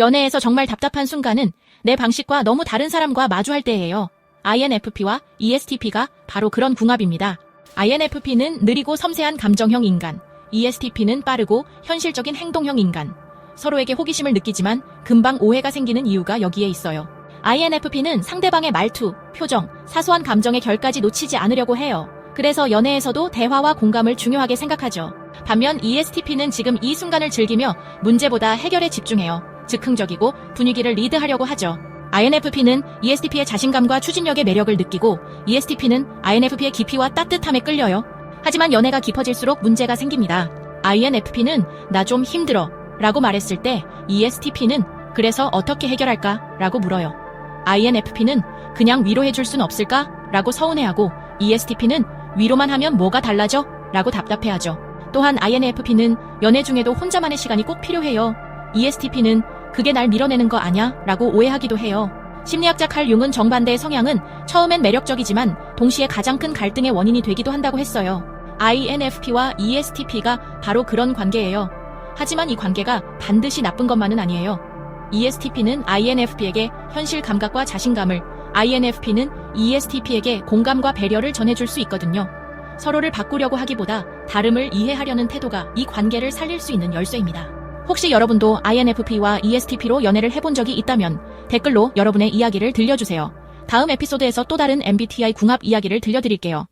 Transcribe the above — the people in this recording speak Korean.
연애에서 정말 답답한 순간은 내 방식과 너무 다른 사람과 마주할 때예요. INFP와 ESTP가 바로 그런 궁합입니다. INFP는 느리고 섬세한 감정형 인간, ESTP는 빠르고 현실적인 행동형 인간. 서로에게 호기심을 느끼지만 금방 오해가 생기는 이유가 여기에 있어요. INFP는 상대방의 말투, 표정, 사소한 감정의 결까지 놓치지 않으려고 해요. 그래서 연애에서도 대화와 공감을 중요하게 생각하죠. 반면 ESTP는 지금 이 순간을 즐기며 문제보다 해결에 집중해요. 즉흥적이고 분위기를 리드하려고 하죠. INFP는 ESTP의 자신감과 추진력의 매력을 느끼고 ESTP는 INFP의 깊이와 따뜻함에 끌려요. 하지만 연애가 깊어질수록 문제가 생깁니다. INFP는 나 좀 힘들어 라고 말했을 때 ESTP는 그래서 어떻게 해결할까? 라고 물어요. INFP는 그냥 위로해줄 순 없을까? 라고 서운해하고 ESTP는 위로만 하면 뭐가 달라져? 라고 답답해하죠. 또한 INFP는 연애 중에도 혼자만의 시간이 꼭 필요해요. ESTP는 그게 날 밀어내는 거 아냐? 라고 오해하기도 해요. 심리학자 칼 융은 정반대의 성향은 처음엔 매력적이지만 동시에 가장 큰 갈등의 원인이 되기도 한다고 했어요. INFP와 ESTP가 바로 그런 관계예요. 하지만 이 관계가 반드시 나쁜 것만은 아니에요. ESTP는 INFP에게 현실 감각과 자신감을, INFP는 ESTP에게 공감과 배려를 전해줄 수 있거든요. 서로를 바꾸려고 하기보다 다름을 이해하려는 태도가 이 관계를 살릴 수 있는 열쇠입니다. 혹시 여러분도 INFP와 ESTP로 연애를 해본 적이 있다면 댓글로 여러분의 이야기를 들려주세요. 다음 에피소드에서 또 다른 MBTI 궁합 이야기를 들려드릴게요.